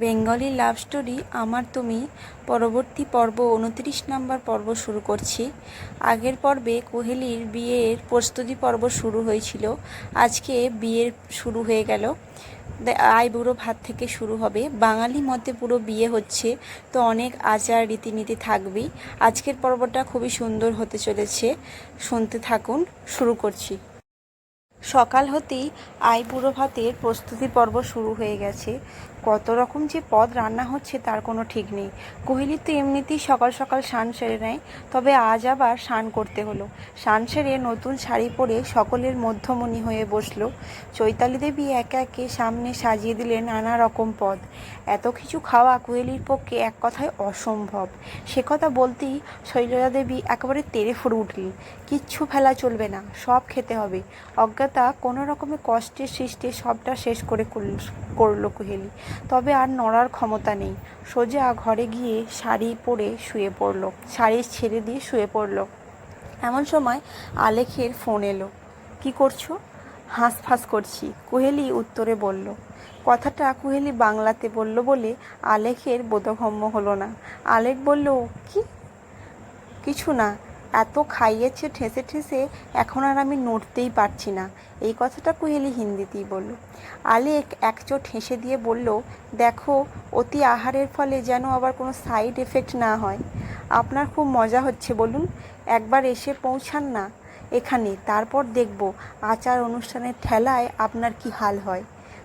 Bengali love story, আমার তুমি, পরবর্তী পর্ব, উনত্রিশ নাম্বার পর্ব শুরু করছি। আগের পর্বে কোহেলির বিয়ের প্রস্তুতি পর্ব শুরু হয়েছিল। আজকে বিয়ের শুরু হয়ে গেল। আইবুড়ো ভাত থেকে শুরু হবে। বাঙালি মতে পুরো বিয়ে হচ্ছে, তো অনেক আচার রীতিনীতি থাকবেই। আজকের পর্বটা খুবই সুন্দর হতে চলেছে। শুনতে থাকুন, শুরু করছি। সকাল হতেই আই বুড়ো ভাতের প্রস্তুতি পর্ব শুরু হয়ে গেছে। কত রকম যে পদ রান্না হচ্ছে তার কোনো ঠিক নেই। কোহলি তো এমনিতেই সকাল সকাল স্নান সেরে নেয়, তবে আজ আবার স্নান করতে হলো। স্নান সেরে নতুন শাড়ি পরে সকলের মধ্যমণি হয়ে বসল। চৈতালি দেবী একে একে সামনে সাজিয়ে দিলেন নানা রকম পদ। এত কিছু খাওয়া কোহেলির পক্ষে এক কথায় অসম্ভব। সে কথা বলতেই শৈলজা দেবী একেবারে তেড়ে ফুড়ে উঠলেন। কিচ্ছু ফেলা চলবে না, সব খেতে হবে। অজ্ঞাতা কোনো রকমে কষ্টের সৃষ্টে সবটা শেষ করে করল- করল কোহেলি। তবে আর নড়ার ক্ষমতা নেই। সোজা ঘরে গিয়ে শাড়ি পরে শুয়ে পড়ল। শাড়ি ছেড়ে দিয়ে শুয়ে পড়ল। এমন সময় আলেখের ফোন এলো। কি করছ? হাঁসফাঁস করছি। কুহেলি উত্তরে বলল। কথাটা কুহেলি বাংলাতে বলল বলে আলেখের বোধগম্য হলো না। আলেখ বলল, কি? কিছু না। এত খাইয়েছে, ঠেসে ঠেসে এখন আর আমি নড়তেই পারছি না। এই কথাটা কুহেলি হিন্দিতেই বলল। আলেক এক চোট হেসে দিয়ে বলল, দেখো, অতি আহারের ফলে যেন আবার কোনো সাইড এফেক্ট না হয়। আপনার খুব মজা হচ্ছে বলুন। একবার এসে পৌঁছান না এখানে, তারপর দেখব আচার অনুষ্ঠানের ঠেলায় আপনার কি হাল হয়।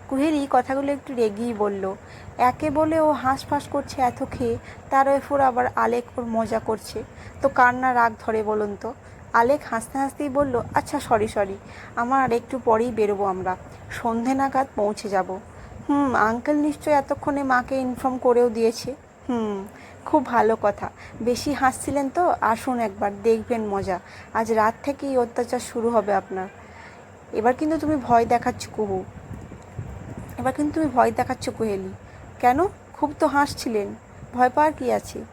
কুহেলি কথাগুলো একটু রেগেই বলল একে বলে ও হাঁসফাঁস করছে এত খেয়ে, তার এরপর আবার আলেক ওর মজা করছে। তো কার না রাগ ধরে বলুন তো? আলেক হাসতে হাসতেই বলল আচ্ছা সরি সরি আমার আর একটু পরেই বেরোবো আমরা। সন্ধে নাগাদ পৌঁছে যাব। হুম আঙ্কেল নিশ্চয়ই এতক্ষণে মাকে ইনফর্ম করেও দিয়েছে। হুম, খুব ভালো কথা। বেশি হাসছিলেন তো? আসুন একবার, দেখবেন মজা। আজ রাত থেকেই অত্যাচার শুরু হবে আপনার। এবার কিন্তু তুমি ভয় দেখাচ্ছ, কুহু। এবার কিন্তু তুমি ভয় দেখাচ্ছ, কোহেলি। কেন? খুব তো হাসছিলেন। ভয় পাওয়ার কি আছে?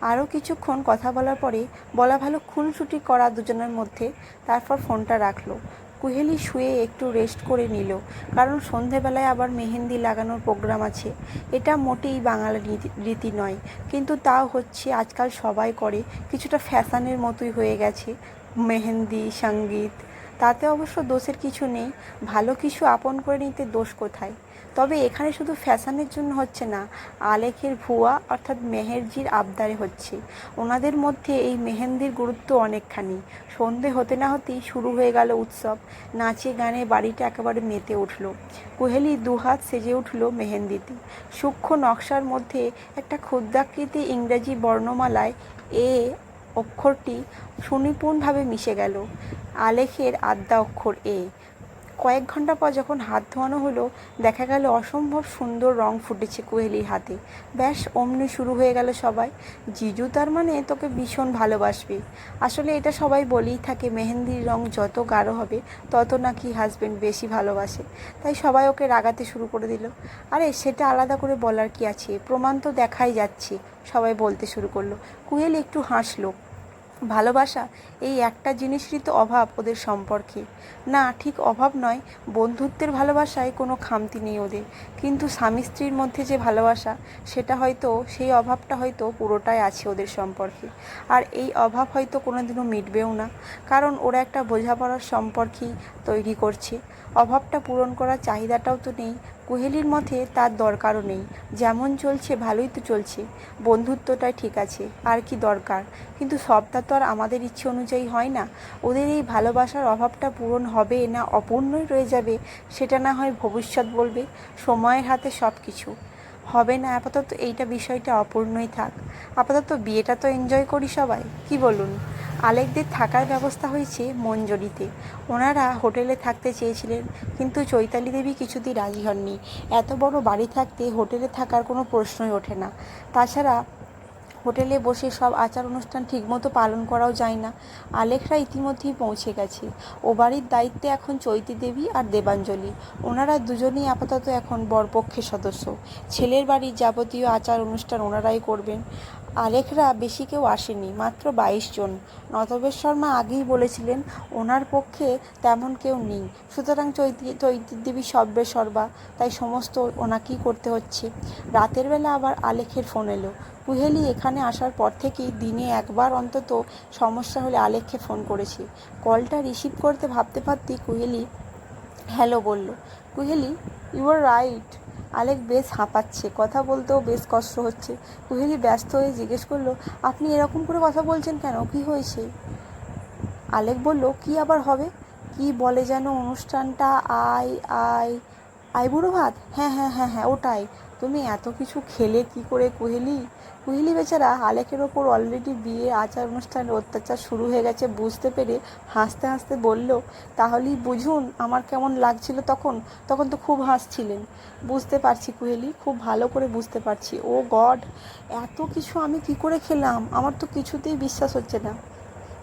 আরও কিছুক্ষণ কথা বলার পরে বলা ভালো খুনসুটি করা দুজনের মধ্যে তারপর ফোনটা রাখল। কুহেলি শুয়ে একটু রেস্ট করে নিল, কারণ সন্ধেবেলায় আবার মেহেন্দি লাগানোর প্রোগ্রাম আছে। এটা মোটেই বাঙালি রীতি- নয়, কিন্তু তাও হচ্ছে আজকাল সবাই করে, কিছুটা ফ্যাশানের মতোই হয়ে গেছে। মেহেন্দি, সংগীত তাতে অবশ্য দোষের কিছু নেই। ভালো কিছু আপন করে নিতে দোষ কোথায়? তবে এখানে শুধু ফ্যাশনের জন্য হচ্ছে না, আলেখের ভুয়া অর্থাৎ মেহেরজির আবদারে হচ্ছে। ওনাদের মধ্যে এই মেহেন্দির গুরুত্ব অনেকখানি। সন্ধে হতে না হতেই শুরু হয়ে গেল উৎসব। নাচে গানে বাড়িটা একেবারে মেতে উঠল। কোহেলি দুহাত সেজে উঠল মেহেন্দিতে। সূক্ষ্ম নকশার মধ্যে একটা ক্ষুদ্রাকৃতি ইংরেজি বর্ণমালায় এ অক্ষরটি সুনিপুণভাবে মিশে গেল। আলেখের আদ্যা অক্ষর এ। কয়েক ঘণ্টা পর যখন হাত ধোয়ানো হলো, দেখা গেল অসম্ভব সুন্দর রং ফুটেছে কোহেলির হাতে। ব্যাস, অমনি শুরু হয়ে গেল সবাই। জিজু তার মানে তোকে ভীষণ ভালোবাসবে। আসলে এটা সবাই বলেই থাকে, মেহেন্দির রং যত গাঢ় হবে, তত নাকি হাজবেন্ড বেশি ভালোবাসে। তাই সবাই ওকে রাগাতে শুরু করে দিল। আরে, সেটা আলাদা করে বলার কি আছে? প্রমাণ তো দেখাই যাচ্ছে, সবাই বলতে শুরু করল। কুহেলি একটু হাসলো। ভালোবাসা, এই একটা জিনিসেরই তো অভাব ওদের সম্পর্কে। না, ঠিক অভাব নয়, বন্ধুত্বের ভালোবাসায় কোনো খামতি নেই ওদের। কিন্তু স্বামী স্ত্রীর মধ্যে যে ভালোবাসা, সেটা হয়তো, সেই অভাবটা হয়তো পুরোটাই আছে ওদের সম্পর্কে। আর এই অভাব হয়তো কোনোদিনও মিটবেও না, কারণ ওরা একটা বোঝাপড়ার সম্পর্কেই তৈরি করছে। অভাবটা পূরণ করার চাহিদাটাও তো নেই কোহেলির মতে তার দরকারও নেই। যেমন চলছে, ভালোই তো চলছে। বন্ধুত্বটাই ঠিক আছে, আর কি দরকার? কিন্তু সবটা তো আর আমাদের ইচ্ছে অনুযায়ী হয় না। ওদের এই ভালোবাসার অভাবটা পূরণ হবে না অপূর্ণই রয়ে যাবে, সেটা না হয় ভবিষ্যৎ বলবে, সময়ের হাতে সব কিছু হবে না, আপাতত এইটা বিষয়টা অপূর্ণই থাক। আপাতত বিয়েটা তো এনজয় করি সবাই, কি বলুন? আলেকদের থাকার ব্যবস্থা হয়েছে মঞ্জরিতে। ওনারা হোটেলে থাকতে চেয়েছিলেন, কিন্তু চৈতালি দেবী কিছুতেই রাজি হননি। এত বড় বাড়ি থাকতে হোটেলে থাকার কোনো প্রশ্নই ওঠে না। তাছাড়া হোটেলে বসে সব আচার অনুষ্ঠান ঠিকমতো পালন করাও যায় না। আলেখরা ইতিমধ্যেই পৌঁছে গেছে। ও বাড়ির দায়িত্বে এখন চৈতি দেবী আর দেবাঞ্জলি। ওনারা দুজনেই আপাতত এখন বরপক্ষের সদস্য। ছেলের বাড়ির যাবতীয় আচার অনুষ্ঠান ওনারাই করবেন। আলেখরা বেশি কেউ আসেনি, মাত্র বাইশ জন। নতবেশ শর্মা আগেই বলেছিলেন, ওনার পক্ষে তেমন কেউ নেই। সুতরাং চৈতি দেবী সব্যে সর্বা, তাই সমস্ত ওনাকেই করতে হচ্ছে। রাতের বেলা আবার আলেখের ফোন এলো। কুহেলি এখানে আসার পর থেকেই দিনে একবার অন্তত সমস্যা হলে আলেখকে ফোন করেছি। কলটা রিসিভ করতে ভাবতে ভাবতেই কুহেলি হ্যালো বলল। কুহেলি ইউ আর রাইট আলেক বেশ হাঁপাচ্ছে, কথা বলতেও বেশ কষ্ট হচ্ছে। কুহেলি ব্যস্ত হয়ে জিজ্ঞেস করল, আপনি এরকম করে কথা বলছেন কেন? কি হয়েছে? আলেক বলল, কি আবার হবে? কি বলে যেন অনুষ্ঠানটা আয় আই আই বুড়ো ভাত? হ্যাঁ হ্যাঁ হ্যাঁ হ্যাঁ ওটাই। তুমি এত কিছু খেলে কি করে কুহেলি? কুহেলি বেচারা আলেকের ওপর অলরেডি বিয়ে, আচার অনুষ্ঠানের অত্যাচার শুরু হয়ে গেছে বুঝতে পেরে হাসতে হাসতে বলল, তাহলেই বুঝুন আমার কেমন লাগছিল তখন? তখন তো খুব হাসছিলেন। বুঝতে পারছি কুহেলি, খুব ভালো করে বুঝতে পারছি। ও গড, এত কিছু আমি কি করে খেলাম? আমার তো কিছুতেই বিশ্বাস হচ্ছে না।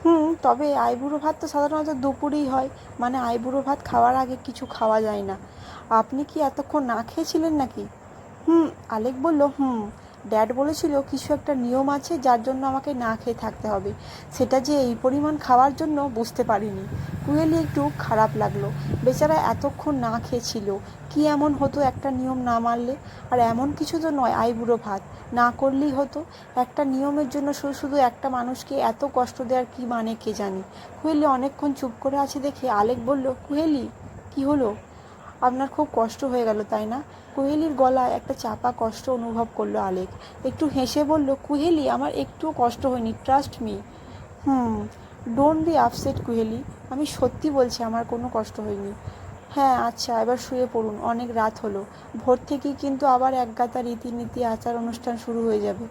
হুম, তবে আইবুড়ো ভাত তো সাধারণত দুপুরেই হয় মানে আইবুড়ো ভাত খাওয়ার আগে কিছু খাওয়া যায় না। আপনি কি এতক্ষণ না খেয়েছিলেন নাকি? হুম, আলেক বলল, হুম, ড্যাড বলেছিল কিছু একটা নিয়ম আছে যার জন্য আমাকে না খেয়ে থাকতে হবে। সেটা যে এই পরিমাণ খাওয়ার জন্য বুঝতে পারিনি। কুয়েলি একটু খারাপ লাগল। বেচারা এতক্ষণ না খেয়েছিল। কি এমন হতো একটা নিয়ম না মানলে? আর এমন কিছু তো নয় আইবুড়ো ভাত। না করলেই হতো। একটা নিয়মের জন্য শুধু শুধু একটা মানুষকে এত কষ্ট দেওয়ার কি মানে কে জানি? কুহেলি অনেকক্ষণ চুপ করে আছে দেখে আলেক বলল কুহেলি কি হলো? আপনার খুব কষ্ট হয়ে গেল, তাই না? কুহেলির গলায় একটা চাপা কষ্ট অনুভব করল আলেক। একটু হেসে বলল, কুহেলি, আমার একটুও কষ্ট হয়নি trust me hmm don't be upset Kuheli. আমি সত্যি বলছি, আমার কোনো কষ্ট হয়নি। হ্যাঁ আচ্ছা এবার শুয়ে পড়ুন, অনেক রাত হলো। ভোর থেকেই কিন্তু আবার একগাতা রীতিনীতি আচার অনুষ্ঠান শুরু হয়ে যাবে।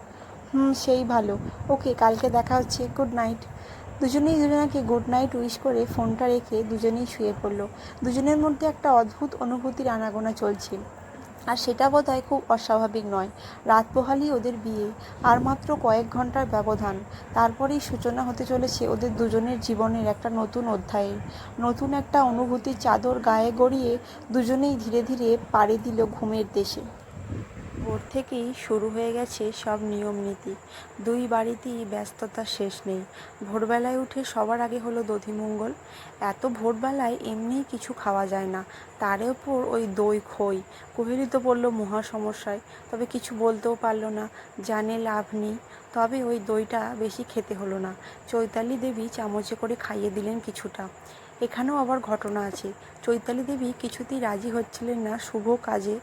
হুম, সেই ভালো। ওকে, কালকে দেখা হচ্ছে। Good night. দুজনেই দুজনাকে গুড নাইট উইশ করে ফোনটা রেখে দুজনেই শুয়ে পড়ল। দুজনের মধ্যে একটা অদ্ভুত অনুভূতির আনাগোনা চলছে। আর সেটা বোধহয় খুব অস্বাভাবিক নয়। রাত পোহালি ওদের বিয়ে, আর মাত্র কয়েক ঘণ্টার ব্যবধান। তারপরেই সূচনা হতে চলেছে ওদের দুজনের জীবনের একটা নতুন অধ্যায়ের নতুন একটা অনুভূতির চাদর গায়ে গড়িয়ে দুজনেই ধীরে ধীরে পাড়ি দিল ঘুমের দেশে। ভোর থেকেই শুরু হয়ে গেছে সব নিয়ম নীতি। দুই বাড়িতেই ব্যস্ততা শেষ নেই। ভোরবেলায় উঠে সবার আগে হলো দধিমঙ্গল এত ভোরবেলায় এমনিই কিছু খাওয়া যায় না। তার উপর ওই দই, খই কোহেলি তো পড়ল মহা সমস্যায়। তবে কিছু বলতেও পারল না, জানে লাভ নেই। তবে ওই দইটা বেশি খেতে হলো না। চৈতালি দেবী চামচে করে খাইয়ে দিলেন কিছুটা। এখানেও আবার ঘটনা আছে। চৈতালি দেবী কিছুতেই রাজি হচ্ছিলেন না শুভ কাজে।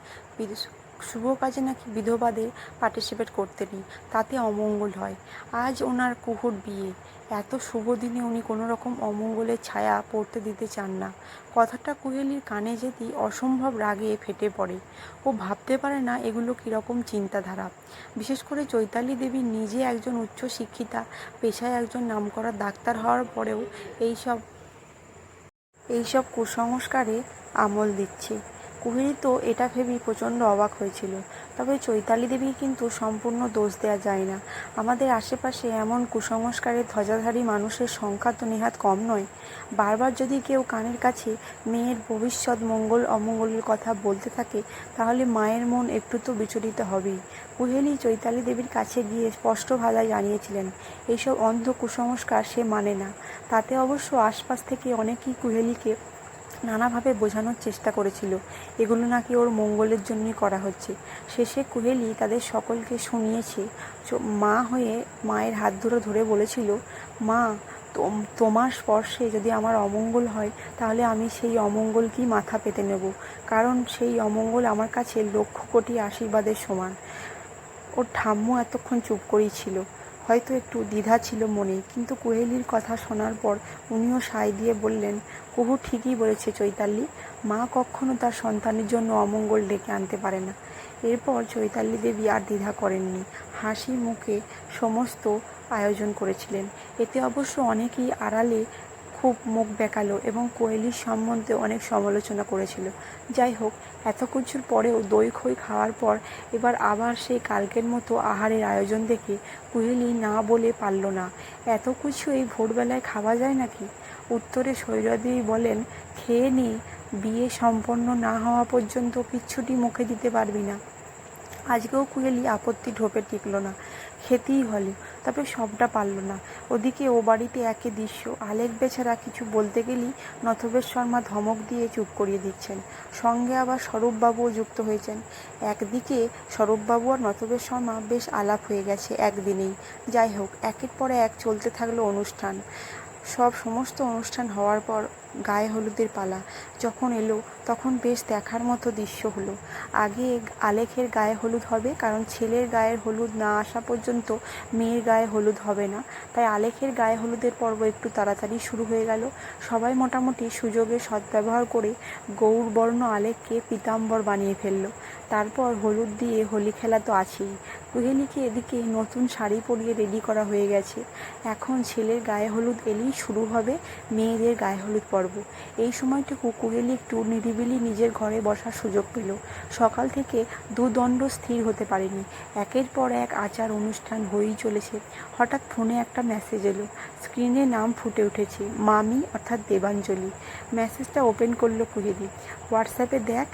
শুভ কাজে নাকি বিধবাদের পার্টিসিপেট করতে নেই? তাতে অমঙ্গল হয়। আজ ওনার কুহুর বিয়ে। এত শুভ দিনে উনি কোনো রকম অমঙ্গলের ছায়া পড়তে দিতে চান না। কথাটা কুহেলির কানে যেতেই অসম্ভব রাগে ফেটে পড়ে। ও ভাবতে পারে না এগুলো কীরকম চিন্তাধারা। বিশেষ করে চৈতালি দেবী নিজে একজন উচ্চ শিক্ষিতা, পেশায় একজন নামকরা ডাক্তার হওয়ার পরেও এইসব এইসব কুসংস্কারে আমল দিচ্ছে। কুহেলি তো এটা ভেবেই প্রচণ্ড অবাক হয়েছিল। তবে চৈতালি দেবী কিন্তু সম্পূর্ণ দোষ দেওয়া যায় না। আমাদের আশেপাশে এমন কুসংস্কারের ধ্বজাধারী মানুষের সংখ্যা তো নেহাত কম নয়। বারবার যদি কেউ কানের কাছে মেয়ের ভবিষ্যৎ মঙ্গল, অমঙ্গলের কথা বলতে থাকে, তাহলে মায়ের মন একটু তো বিচলিত হবেই। কুহেলি চৈতালি দেবীর কাছে গিয়ে স্পষ্ট ভাষায় জানিয়েছিলেন, এইসব অন্ধ কুসংস্কার সে মানে না। তাতে অবশ্য আশপাশ থেকে অনেকেই কুহেলিকে নানাভাবে বোঝানোর চেষ্টা করেছিল। এগুলো নাকি ওর মঙ্গলের জন্যই করা হচ্ছে। শেষে কুহেলি তাদের সকলকে শুনিয়েছে। মা হয়ে মায়ের হাত ধরে ধরে বলেছিল, মা, তোম- তোমার স্পর্শে যদি আমার অমঙ্গল হয়, তাহলে আমি সেই অমঙ্গলকেই মাথা পেতে নেব। কারণ সেই অমঙ্গল আমার কাছে লক্ষ কোটি আশীর্বাদের সমান। ওর ঠাম্মু এতক্ষণ চুপ করেই ছিল। হয়তো একটু দ্বিধা ছিল মনে কিন্তু কোহেলির কথা শোনার পর উনিও সায় দিয়ে বললেন, কুহু ঠিকই বলেছে চৈতালি, মা কখনো তার সন্তানের জন্য অমঙ্গল ডেকে আনতে পারে না। এরপর চৈতালি দেবী আর দ্বিধা করেননি, হাসি মুখে সমস্ত আয়োজন করেছিলেন। এতে অবশ্য অনেকেই আড়ালে খুব মুখ বেঁকালো এবং কোয়েলির সম্বন্ধে অনেক সমালোচনা করেছিল। যাই হোক, এত কিছুর পরেও দই খই খাওয়ার পর এবার আবার সেই কালকের মতো আহারের আয়োজন দেখে কোয়েলি না বলে পারল না। এত কিছু এই ভোরবেলায় খাওয়া যায় নাকি? উত্তরে শৈলদেবী বলেন, খেয়ে নি, বিয়ে সম্পন্ন না হওয়া পর্যন্ত কিচ্ছুটি মুখে দিতে পারবি না। আজকেও কুহেলি আপত্তি ঢোপে টিকলো না। খেতেই হলে। তবে সবটা পারল না। ওদিকে ও বাড়িতে একই দৃশ্য। আলেক বেচারা কিছু বলতে গেলেই নথবেশ শর্মা ধমক দিয়ে চুপ করিয়ে দিচ্ছেন। সঙ্গে আবার স্বরূপবাবুও যুক্ত হয়েছেন। একদিকে স্বরূপবাবু আর নথবেশ শর্মা বেশ আলাপ হয়ে গেছে একদিনেই। যাই হোক, একের পরে এক চলতে থাকল অনুষ্ঠান। সব সমস্ত অনুষ্ঠান হওয়ার পর গায়ে হলুদের পালা। যখন এলো, তখন বেশ দেখার মতো দৃশ্য হলো। আগে আলেখের গায়ে হলুদ হবে, কারণ ছেলের গায়ের হলুদ না আসা পর্যন্ত মেয়ের গায়ে হলুদ হবে না। তাই আলেখের গায়ে হলুদের পর্ব একটু তাড়াতাড়ি শুরু হয়ে গেল। সবাই মোটামুটি সুযোগের সদ্ব্যবহার করে গৌরবর্ণ আলেখকে পীতাম্বর বানিয়ে ফেলল। তারপর হলুদ দিয়ে হোলি খেলা তো আছেই। কুহেলিকে এদিকে নতুন শাড়ি পরিয়ে রেডি করা হয়ে গেছে। এখন ছেলের গায়ে হলুদ এলেই শুরু হবে, মেয়েদের গায়ে হলুদ পর্ব। এই সময়টুকু কুহেলি একটু নিরিবিলি নিজের ঘরে বসার সুযোগ পেল। সকাল থেকে দুদণ্ড স্থির হতে পারেনি। একের পর এক আচার অনুষ্ঠান হয়েই চলেছে। হঠাৎ ফোনে একটা মেসেজ এলো। স্ক্রিনে নাম ফুটে উঠেছে, মামি অর্থাৎ দেবাঞ্জলি। মেসেজটা ওপেন করল কুহেলি। হোয়াটসঅ্যাপে দেখ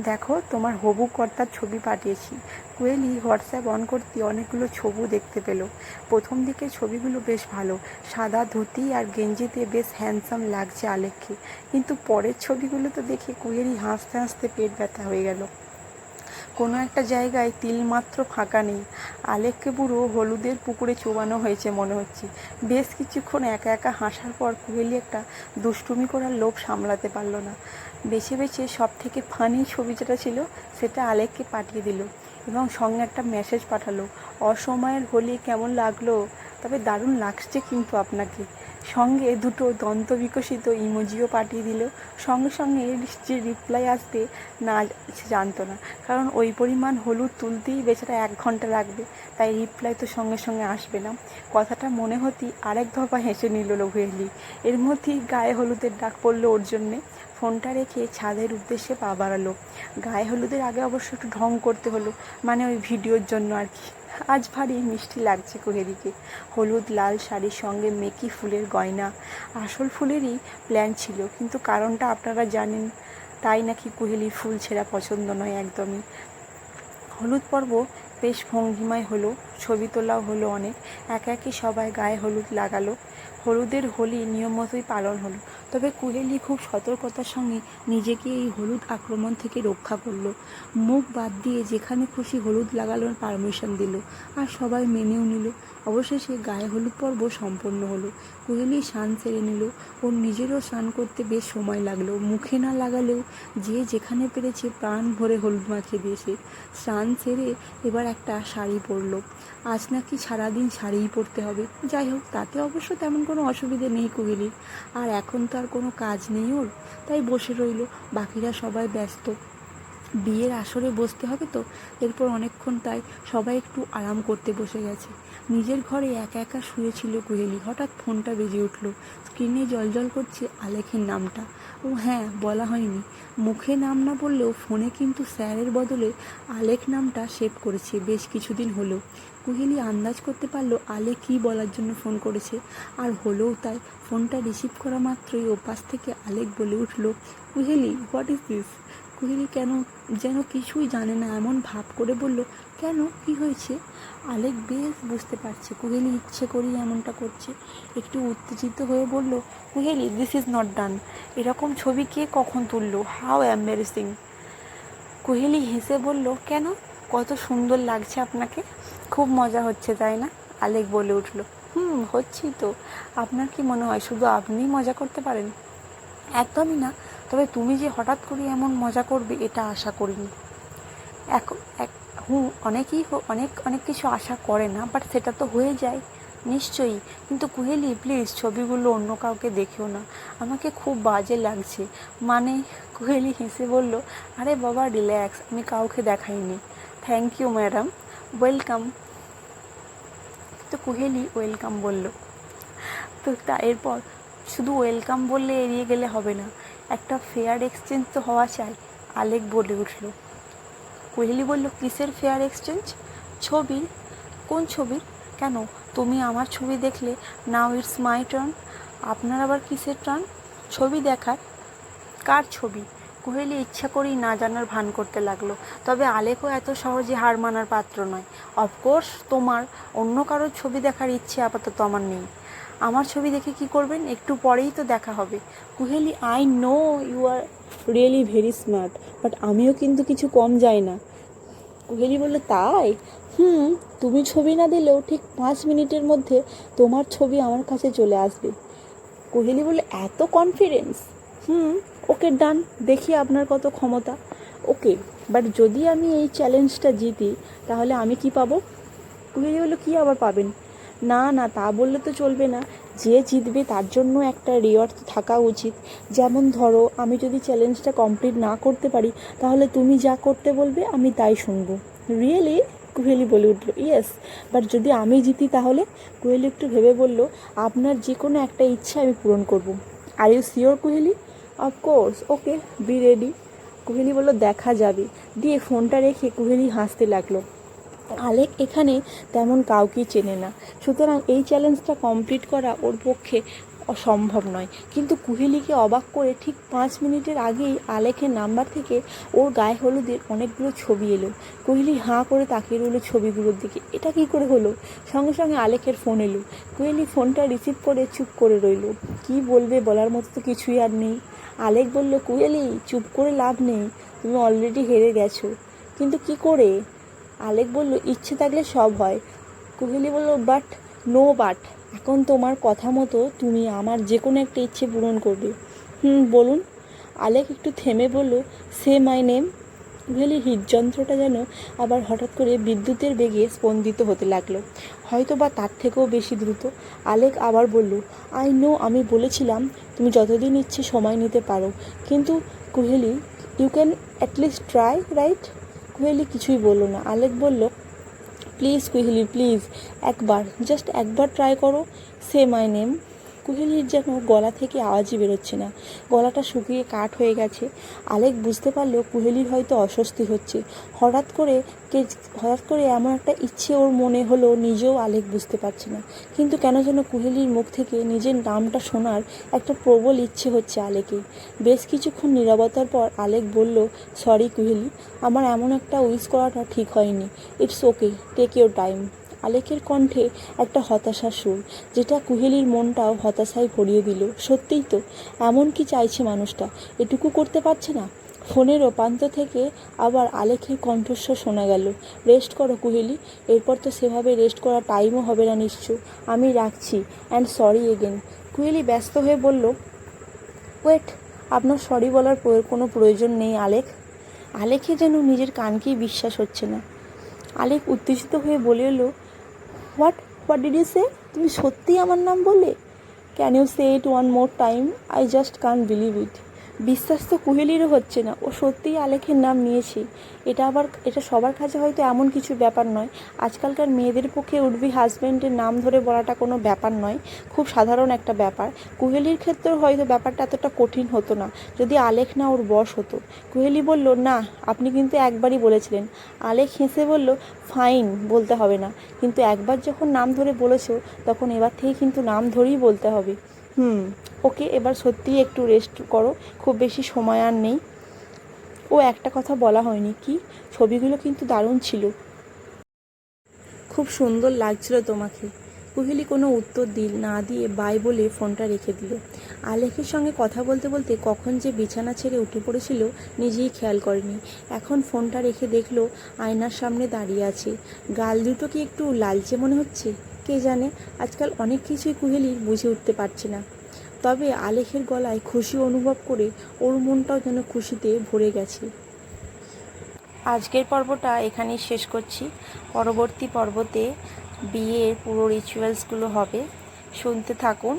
দেখো, তোমার হবু কর্তার ছবি পাঠিয়েছি। কুয়েলি হোয়াটসঅ্যাপ অন করতে অনেকগুলো ছবি দেখতে পেল। প্রথম দিকে ছবিগুলো বেশ ভালো। সাদা ধুতি আর গেঞ্জিতে বেশ হ্যান্ডসাম লাগছে আলেককে। কিন্তু পরের ছবিগুলো তো দেখে কুয়েলি হাসতে হাসতে পেট ব্যথা হয়ে গেল। কোনো একটা জায়গায় তিলমাত্র ফাঁকা নেই। আলেককে পুরো হলুদের পুকুরে চোবানো হয়েছে মনে হচ্ছে। বেশ কিছুক্ষণ একা একা হাসার পর কুহেলি একটা দুষ্টুমি করার লোভ সামলাতে পারল না। বেছে বেছে সব থেকে ফানি ছবি যেটা ছিল, সেটা আলেককে পাঠিয়ে দিল এবং সঙ্গে একটা মেসেজ পাঠালো। অসময়ের হোলি কেমন লাগল? তবে দারুণ লাগছে কিন্তু আপনাকে। সঙ্গে দুটো দন্ত বিকশিত ইমোজিও পাঠিয়ে দিল। সঙ্গে সঙ্গে যে রিপ্লাই আসবে, না সে জানতো না। কারণ ওই পরিমাণ হলুদ তুলতেই বেচারা এক ঘণ্টা লাগবে। তাই রিপ্লাই তো সঙ্গে সঙ্গে আসবে না। কথাটা মনে হতেই আরেক দফা হেসে নিল লঘুহেলি এর মধ্যেই গায়ে হলুদের ডাক পড়ল ওর জন্যে। ফোনটা রেখে ছাদের উদ্দেশ্যে পা বাড়ালো। গায়ে হলুদের আগে অবশ্য একটু ঢং করতে হলো মানে ওই ভিডিওর জন্য আর কি। আজ ভারী মিষ্টি লাগছে কুহেলিকে। হলুদ লাল শাড়ির সঙ্গে মেকি ফুলের গয়না। আসল ফুলেরই প্ল্যান ছিল, কিন্তু কারণটা আপনারা জানেন, তাই নাকি কুহেলির ফুল ছেঁড়া পছন্দ নয় একদমই। হলুদ পর্ব বেশ ভঙ্গিমায় হলো, ছবি তোলাও হলো অনেক, একে একে সবাই গায়ে হলুদ লাগালো। হলুদের হোলি নিয়ম মতোই পালন হলো, তবে কুহেলি খুব সতর্কতার সঙ্গে নিজেকে এই হলুদ আক্রমণ থেকে রক্ষা করল। মুখ বাদ দিয়ে যেখানে খুশি হলুদ লাগানোর পারমিশন দিল, আর সবাই মেনেও নিল। অবশেষে গায়ে হলুদ পর্ব সম্পন্ন হলো। কুহেলি স্নান সেরে নিল। ওর নিজেরও স্নান করতে বেশ সময় লাগল। মুখে না লাগালেও যে যেখানে পেরেছে প্রাণ ভরে হলুদ মাখিয়ে দিয়েছে। স্নান সেরে এবার একটা শাড়ি পরলো। আজ নাকি সারাদিন শাড়িই পরতে হবে। যাই হোক, তাতে অবশ্য তেমন কোনো অসুবিধে নেই কুহেলির। আর এখন তো আর কোনো কাজ নেই ওর। তাই বসে রইল। বাকিরা সবাই ব্যস্ত। বিয়ের আসরে বসতে হবে তো, এরপর অনেকক্ষণ তাই সবাই একটু আরাম করতে বসে গেছে। নিজের ঘরে একা একা শুয়েছিল কুহেলি। হঠাৎ ফোনটা বেজে উঠল। স্ক্রিনে জলজল করছে আলেখের নামটা। ও হ্যাঁ বলা হয়নি। মুখে নাম না বললেও ফোনে কিন্তু স্যারের বদলে আলেখ নামটা সেভ করেছে বেশ কিছুদিন হলো। কুহেলি আন্দাজ করতে পারল আলে কি বলার জন্য ফোন করেছে। আর হলেও তাই ফোনটা রিসিভ করা মাত্রই ওপাশ থেকে আলেক বলে উঠল, Kuheli, what is this? Kuheli কেন যেন কিছুই জানে না, এমন ভাব করে বলল, কেন? কি হয়েছে? আলেক বেশ বুঝতে পারছে কুহেলি ইচ্ছে করেই এমনটা করছে। একটু উত্তেজিত হয়ে বলল Kuheli this is not done এরকম ছবি কে কখন তুললো? হাউ অ্যাম্বারেসিং কুহেলি হেসে বলল, কেন? কত সুন্দর লাগছে আপনাকে। খুব মজা হচ্ছে, তাই না? আলেক বলে উঠল, হুম হচ্ছি তো। আপনার কি মনে হয় শুধু আপনিই মজা করতে পারেন? একদমই না। তবে তুমি যে হঠাৎ করে এমন মজা করবে, এটা আশা করিনি। এক এক হুম অনেকেই হো- অনেক অনেক কিছু আশা করে না বাট সেটা তো হয়ে যায়, নিশ্চয়ই। কিন্তু কুহেলি প্লিজ ছবিগুলো অন্য কাউকে দেখেও না। আমাকে খুব বাজে লাগছে। মানে কুহেলি হেসে বলল, আরে বাবা রিল্যাক্স আমি কাউকে দেখাইনি। থ্যাংক ইউ ম্যাডাম ওয়েলকাম তো কুহেলি ওয়েলকাম বলল। তো তা, এরপর, শুধু ওয়েলকাম বললে এড়িয়ে গেলে হবে না। একটা ফেয়ার এক্সচেঞ্জ তো হওয়া চাই। আলেক বলে উঠল। কোহলি বলল, কিসের ফেয়ার এক্সচেঞ্জ ছবির কোন ছবির কেন? তুমি আমার ছবি দেখলে নাও ইটস মাই টার্ন আপনার আবার কিসের টার্ন ছবি দেখার। কার ছবি? কোহেলি ইচ্ছা করেই না জানার ভান করতে লাগল। তবে আলেকও এত সহজে হার মানার পাত্র নয়। অফকোর্স তোমার অন্য কারোর ছবি দেখার ইচ্ছে আপাতত আমার নেই। আমার ছবি দেখে কি করবেন? একটু পরেই তো দেখা হবে। Kuheli I know you are really very smart but আমিও কিন্তু কিছু কম যাই না। কুহেলি বলল, তাই? হুম, তুমি ছবি না দিলেও ঠিক পাঁচ মিনিটের মধ্যে তোমার ছবি আমার কাছে চলে আসবে। কোহেলি বলল, এত কনফিডেন্স হুম, ওকে ডান, দেখি আপনার কত ক্ষমতা। ওকে বাট যদি আমি এই চ্যালেঞ্জটা জিতি, তাহলে আমি কি পাবো? কোহেলি বলল, কী আবার পাবেন? না না, তা বললে তো চলবে না। যে জিতবে তার জন্য একটা রিওয়ার্ড থাকা উচিত। যেমন ধরো, আমি যদি চ্যালেঞ্জটা কমপ্লিট না করতে পারি, তাহলে তুমি যা করতে বলবে, আমি তাই শুনব। রিয়েলি কুহেলি বলে উঠল ইয়েস বাট যদি আমি জিতি, তাহলে কুহেলি একটু ভেবে বলল, আপনার যে কোনো একটা ইচ্ছা আমি পূরণ করব। Are you sure Kuheli of course okay be ready Kuheli বলল, দেখা যাবে। দিয়ে ফোনটা রেখে কুহেলি হাসতে লাগল। আলেক এখানে তেমন কাউকেই চেনে না। সুতরাং এই চ্যালেঞ্জটা কমপ্লিট করা ওর পক্ষে অসম্ভব নয়। কিন্তু কুহেলিকে অবাক করে ঠিক পাঁচ মিনিটের আগেই আলেকের নাম্বার থেকে ওর গায়ে হলুদের অনেকগুলো ছবি এলো। কুহেলি হাঁ করে তাকিয়ে রইল ছবিগুলোর দিকে। এটা কি করে হলো? সঙ্গে সঙ্গে আলেকের ফোন এলো। কুহেলি ফোনটা রিসিভ করে চুপ করে রইল। কি বলবে বলার মতো তো কিছুই আর নেই। আলেক বলল, কুহেলি, চুপ করে লাভ নেই। তুমি অলরেডি হেরে গেছো। কিন্তু কি করে? আলেক বলল, ইচ্ছে থাকলে সব হয়। কোহলি বলল, বাট, নো বাট, এখন তোমার কথা মতো তুমি আমার যে কোনো একটা ইচ্ছে পূরণ করবে। হুম, বলুন। আলেক একটু থেমে বলল, সে মাই নেম? কোহলি হৃদযন্ত্রটা যেন আবার হঠাৎ করে বিদ্যুতের বেগে স্পন্দিত হতে লাগল। হয়তো বা তার থেকেও বেশি দ্রুত। আলেক আবার বলল, আই নো, আমি বলেছিলাম, তুমি যতদিন ইচ্ছে সময় নিতে পারো। কিন্তু Kohli you can at least try, right? Kuheli কিছুই বলল না। আলেক বলল প্লিজ কুহেলি প্লিজ একবার জাস্ট একবার ট্রাই করো। সে মাই নেম কুহেলির যেন গলা থেকে আওয়াজই বেরোচ্ছে না। গলাটা শুকিয়ে কাঠ হয়ে গেছে। আলেক বুঝতে পারল কুহেলির হয়তো অস্বস্তি হচ্ছে। হঠাৎ করে কে, হঠাৎ করে এমন একটা ইচ্ছে ওর মনে হলো, নিজেও আলেক বুঝতে পারছে না। কিন্তু কেন যেন কুহেলির মুখ থেকে নিজের নামটা শোনার একটা প্রবল ইচ্ছে হচ্ছে আলেকে। বেশ কিছুক্ষণ নীরবতার পর আলেক বলল, সরি কুহেলি আমার এমন একটা উইশ করাটা ঠিক হয়নি। It's okay, take your time. আলেকের কণ্ঠে একটা হতাশার সুর, যেটা কুহেলির মনটাও হতাশায় ভরিয়ে দিল। সত্যিই তো, এমন কি চাইছে মানুষটা? এটুকু করতে পারছে না? ফোনের ওপান্ত থেকে আবার আলেখের কণ্ঠস্বর শোনা গেল। রেস্ট করো কুহেলি, এরপর তো সেভাবে রেস্ট করার টাইমও হবে না নিশ্চয়। আমি রাখছি, অ্যান্ড সরি এগেন কুহেলি ব্যস্ত হয়ে বলল, ওয়েট, আপনার সরি বলার কোনো প্রয়োজন নেই আলেক। আলেখে যেন নিজের কানকেই বিশ্বাস হচ্ছে না। আলেক উত্তেজিত হয়ে বলে এলো what what did you say তুমি সত্যিই আমার নাম বলে can you say it one more time I just can't believe it বিশ্বাস তো কুহেলিরও হচ্ছে না। ও সত্যিই আলেখের নাম নিয়েছে। এটা আবার, এটা সবার কাছে হয়তো এমন কিছু ব্যাপার নয়। আজকালকার মেয়েদের পক্ষে উডবি হাজব্যান্ডের নাম ধরে বলাটা কোনো ব্যাপার নয়। খুব সাধারণ একটা ব্যাপার। কুহেলির ক্ষেত্রেও হয়তো ব্যাপারটা এতটা কঠিন হতো না, যদি আলেখ না ওর বশ হতো। কুহেলি বলল, না, আপনি কিন্তু একবারই বলেছিলেন। আলেখ হেসে বলল, ফাইন, বলতে হবে না। কিন্তু একবার যখন নাম ধরে বলেছ, তখন এবার থেকে কিন্তু নাম ধরেই বলতে হবে। হুম ওকে এবার সত্যিই একটু রেস্ট করো, খুব বেশি সময় আর নেই। ও একটা কথা বলা হয়নি, কি? ছবিগুলো কিন্তু দারুণ ছিল। খুব সুন্দর লাগছিল তোমাকে। কুহেলি কোনো উত্তর দিল, না দিয়ে বাই বলে ফোনটা রেখে দিল। আলেখের সঙ্গে কথা বলতে বলতে কখন যে বিছানা ছেড়ে উঠে পড়েছিল, নিজেই খেয়াল করেনি। এখন ফোনটা রেখে দেখল, আয়নার সামনে দাঁড়িয়ে আছে। গাল দুটো কি একটু লালচে মনে হচ্ছে? কে জানে? আজকাল অনেক কিছুই কুহেলি বুঝে উঠতে পারছে না। তবে আলেখের গলায় খুশি অনুভব করে ওর মনটাও যেন খুশিতে ভরে গেছে। আজকের পর্বটা এখানেই শেষ করছি। পরবর্তী পর্বতে বিয়ের পুরো রিচুয়ালসগুলো হবে। শুনতে থাকুন।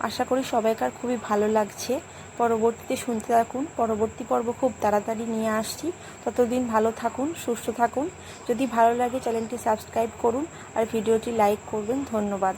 আশা করি সবাইকার খুবই ভালো লাগছে। পরবর্তীতে শুনতে থাকুন। পরবর্তী পর্ব খুব তাড়াতাড়ি নিয়ে আসছি। ততদিন ভালো থাকুন, সুস্থ থাকুন। যদি ভালো লাগে চ্যানেলটি সাবস্ক্রাইব করুন আর ভিডিওটি লাইক করবেন। ধন্যবাদ।